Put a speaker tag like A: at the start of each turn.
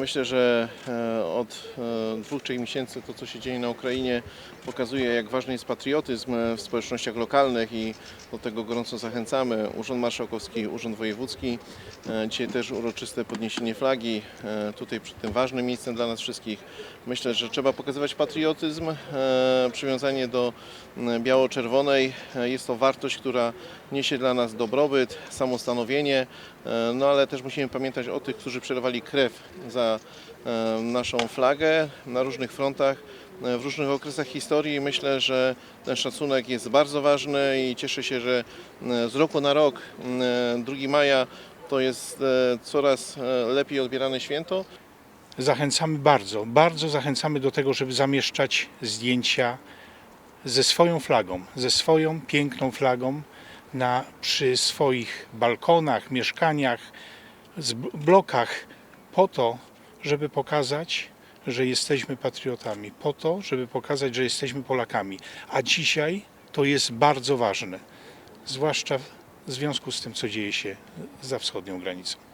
A: Myślę, że e, od e, dwóch, trzech miesięcy to, co się dzieje na Ukrainie, pokazuje, jak ważny jest patriotyzm e, w społecznościach lokalnych i do tego gorąco zachęcamy. Urząd Marszałkowski, Urząd Wojewódzki. Dzisiaj też uroczyste podniesienie flagi, tutaj przed tym ważnym miejscem dla nas wszystkich. Myślę, że trzeba pokazywać patriotyzm, przywiązanie do biało-czerwonej. Jest to wartość, która niesie dla nas dobrobyt, samostanowienie, no ale też musimy pamiętać o tych, którzy przelewali krew za e, naszą flagę na różnych frontach, e, w różnych okresach historii. Myślę, że ten szacunek jest bardzo ważny i cieszę się, że e, z roku na rok, e, 2 maja, to jest coraz lepiej odbierane święto.
B: Zachęcamy bardzo, bardzo zachęcamy do tego, żeby zamieszczać zdjęcia ze swoją flagą, ze swoją piękną flagą na, przy swoich balkonach, mieszkaniach, blokach, po to, żeby pokazać, że jesteśmy patriotami, po to, żeby pokazać, że jesteśmy Polakami. A dzisiaj to jest bardzo ważne, zwłaszcza w związku z tym, co dzieje się za wschodnią granicą.